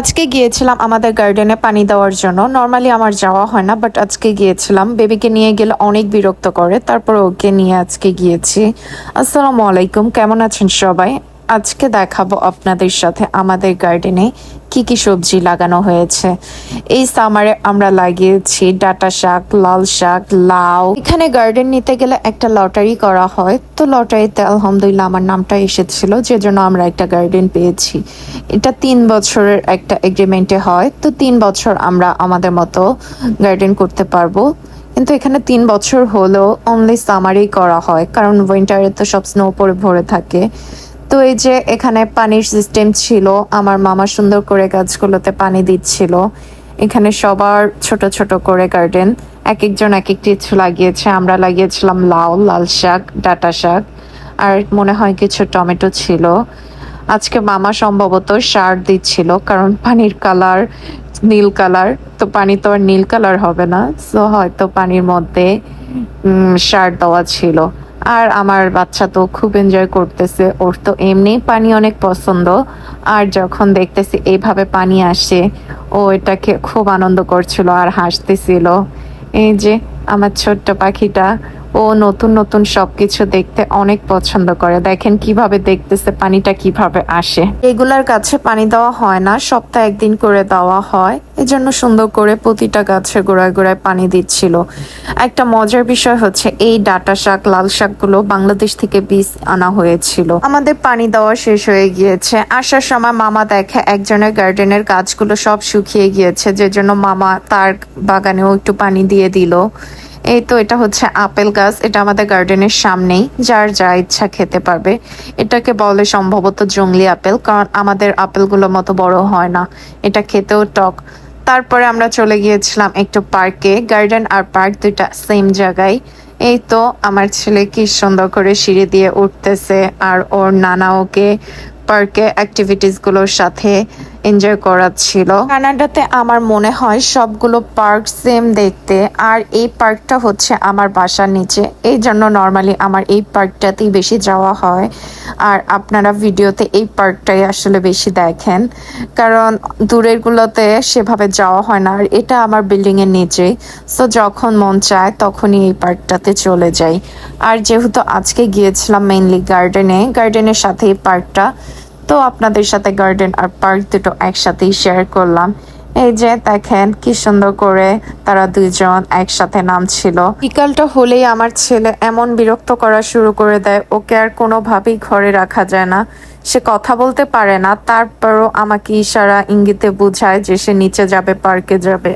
আজকে গিয়েছিলাম আমাদের গার্ডেনে পানি দেওয়ার জন্য। নর্মালি আমার যাওয়া হয় না বাট আজকে গিয়েছিলাম। বেবিকে নিয়ে গেলে অনেক বিরক্ত করে, তারপর ওকে নিয়ে আজকে গিয়েছি। আসসালামু আলাইকুম, কেমন আছেন সবাই? আজকে দেখাবো আপনাদের সাথে আমাদের গার্ডেনে কি কি সবজি লাগানো হয়েছে। এই সামারে আমরা লাগিয়েছি ডাটা শাক, লাল শাক, লাউ। এখানে গার্ডেন নিতে গেলে একটা লটারি করা হয়। তো লটারিতে আলহামদুলিল্লাহ আমার নামটা এসেছিল যে জন্য আমরা একটা গার্ডেন পেয়েছি। এটা তিন বছরের একটা এগ্রিমেন্টে হয়। তো তিন বছর আমরা আমাদের মতো গার্ডেন করতে পারব। কিন্তু এখানে তিন বছর হলেও অনলি সামারেই করা হয়। কারণ উইন্টারে তো সব স্নো পরে ভরে থাকে। তো এই যে এখানে পানির সিস্টেম ছিল, আমার মামা সুন্দর করে গাছগুলোতে পানি দিচ্ছিল। এখানে সবার ছোট ছোট করে গার্ডেন এক একজন এক এক কিছু লাগিয়েছে। আমরা লাগিয়েছিলাম লাউ, লাল শাক, ডাটা শাক, আর মনে হয় কিছু টমেটো ছিল। আজকে মামা সম্ভবত সার দিচ্ছিল, কারণ পানির কালার নীল কালার তো পানি তো আর নীল কালার হবে না। সো হয়তো পানির মধ্যে সার দেওয়া ছিল। আর আমার বাচ্চা তো খুব এনজয় করতেছে, ওর তো এমনিই পানি অনেক পছন্দ। আর যখন দেখতেছি এইভাবে পানি আসে, ও এটাকে খুব আনন্দ করছিল আর হাসতেছিল। এই যে আমার ছোট্ট পাখিটা ও নতুন নতুন সবকিছু দেখতে অনেক পছন্দ করে। দেখেন কীভাবে দেখতেছে, পানিটা কীভাবে আসে। এগুলার কাছে পানি দেওয়া হয় না, সপ্তাহে একদিন করে দেওয়া হয়। এজন্য সুন্দর করে প্রতিটা গাছের গোড়ায় গোড়ায় পানি দিচ্ছিল। একটা মজার বিষয় হচ্ছে, এই ডাটা শাক, লাল শাকগুলো বাংলাদেশ থেকে বীজ আনা হয়েছিল। আমাদের পানি দেওয়া শেষ হয়ে গিয়েছে। আসার সময় মামা দেখে একজনের গার্ডেনের গাছগুলো সব শুকিয়ে গিয়েছে যে জন্য মামা তার বাগানেও একটু পানি দিয়ে দিল। এই তো এটা হচ্ছে আপেল গাছ, এটা আমাদের গার্ডেনের সামনেই, যার যা ইচ্ছা খেতে পারবে। এটাকে বলে সম্ভবত জঙ্গলি আপেল, কারণ আমাদের আপেলগুলোর মতো বড় হয় না। এটা খেতেও টক। তারপরে আমরা চলে গিয়েছিলাম একটু পার্কে, গার্ডেন আর পার্ক দুইটা সেম জায়গায়। এই তো আমার ছেলে কি সুন্দর করে সিঁড়ি দিয়ে উঠতেছে, আর ওর নানা ওকে পার্কে অ্যাক্টিভিটিসগুলোর সাথে এনজয় করা ছিল। কানাডাতে আমার মনে হয় সবগুলো পার্ক সেম দেখতে। আর এই পার্কটা হচ্ছে আমার বাসার নিচে। এই জন্য নর্মালি আমার এই পার্কটাতেই বেশি যাওয়া হয়। আর আপনারা ভিডিওতে এই পার্কটাই আসলে বেশি দেখেন। কারণ দূরেরগুলোতে সেভাবে যাওয়া হয় না। আর এটা আমার বিল্ডিং এর নিচে। সো যখন মন চায় তখনই এই পার্কটাতে চলে যাই। আর যেহেতু আজকে গিয়েছিলাম মেইনলি গার্ডেনে গার্ডেনের সাথে এই পার্কটা। তো আপনাদের সাথে গার্ডেন আর পার্ক দুটো একসাথেই শেয়ার করলাম। এই যে দেখেন কি সুন্দর করে তারা দুইজন একসাথে নামছিল। বিকালটা হলেই আমার ছেলে এমন বিরক্ত করা শুরু করে দেয়, ওকে আর কোনোভাবেই ঘরে রাখা যায় না। সে কথা বলতে পারে না, তারপরও আমাকে ইশারা ইঙ্গিতে বোঝায় যে সে নিচে যাবে পার্কে যাবে।